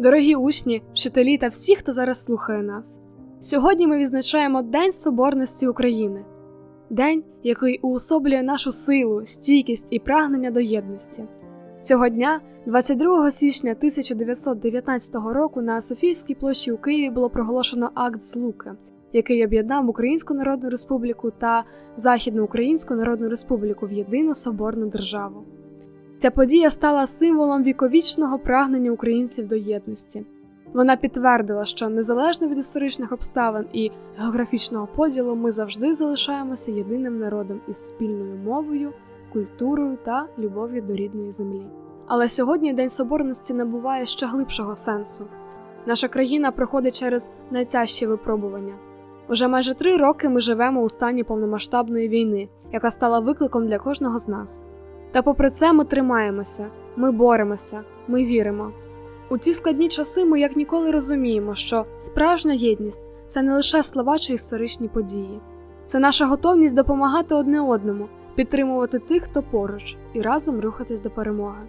Дорогі учні, вчителі та всі, хто зараз слухає нас. Сьогодні ми відзначаємо День Соборності України, день, який уособлює нашу силу, стійкість і прагнення до єдності. Цього дня, 22 січня 1919 року, на Софійській площі у Києві було проголошено акт Злуки, який об'єднав Українську Народну Республіку та Західноукраїнську Народну Республіку в єдину соборну державу. Ця подія стала символом віковічного прагнення українців до єдності. Вона підтвердила, що незалежно від історичних обставин і географічного поділу, ми завжди залишаємося єдиним народом із спільною мовою, культурою та любов'ю до рідної землі. Але сьогодні День Соборності набуває ще глибшого сенсу. Наша країна проходить через найтяжчі випробування. Уже майже три роки ми живемо у стані повномасштабної війни, яка стала викликом для кожного з нас. Та попри це ми тримаємося, ми боремося, ми віримо. У ці складні часи ми як ніколи розуміємо, що справжня єдність це не лише слова чи історичні події, це наша готовність допомагати одне одному, підтримувати тих, хто поруч, і разом рухатись до перемоги.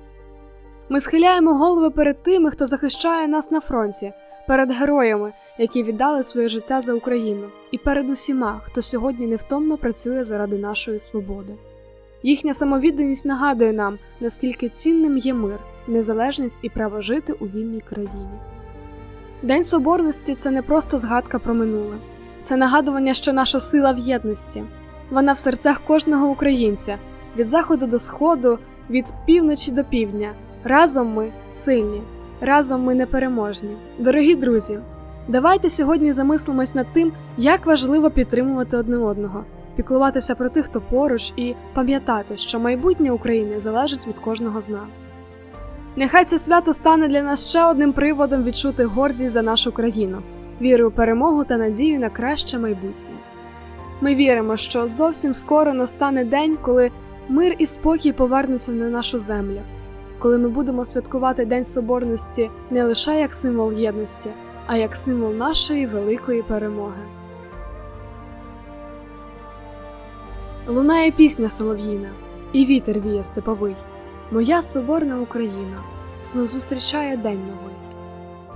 Ми схиляємо голови перед тими, хто захищає нас на фронті, перед героями, які віддали своє життя за Україну, і перед усіма, хто сьогодні невтомно працює заради нашої свободи. Їхня самовідданість нагадує нам, наскільки цінним є мир, незалежність і право жити у вільній країні. День Соборності це не просто згадка про минуле, це нагадування, що наша сила в єдності. Вона в серцях кожного українця, від заходу до сходу, від півночі до півдня. Разом ми сильні, разом ми непереможні. Дорогі друзі, давайте сьогодні замислимось над тим, як важливо підтримувати одне одного піклуватися про тих, хто поруч, і пам'ятати, що майбутнє України залежить від кожного з нас. Нехай це свято стане для нас ще одним приводом відчути гордість за нашу країну, віру у перемогу та надію на краще майбутнє. Ми віримо, що зовсім скоро настане день, коли мир і спокій повернуться на нашу землю, коли ми будемо святкувати День Соборності не лише як символ єдності, а як символ нашої великої перемоги. Лунає пісня солов'їна, і вітер віє степовий. Моя соборна Україна знов зустрічає день новий.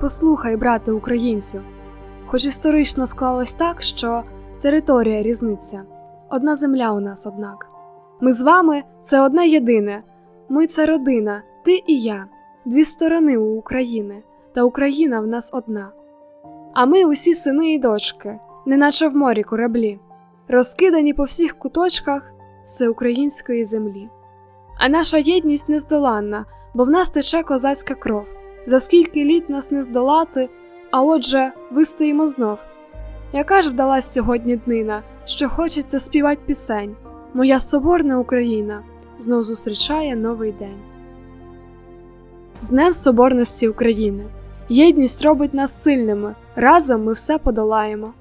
Послухай, брате українцю, хоч історично склалось так, що територія різниця, одна земля у нас, однак. Ми з вами це одне єдине, ми це родина, ти і я, дві сторони у України, та Україна в нас одна. А ми усі сини і дочки, неначе в морі кораблі розкидані по всіх куточках всеукраїнської землі. А наша єдність нездоланна, бо в нас тече козацька кров. За скільки літ нас не здолати, а отже, вистоїмо знов. Яка ж вдалась сьогодні днина, що хочеться співати пісень, моя соборна Україна знов зустрічає новий день. З Днем Соборності України! Єдність робить нас сильними, разом ми все подолаємо.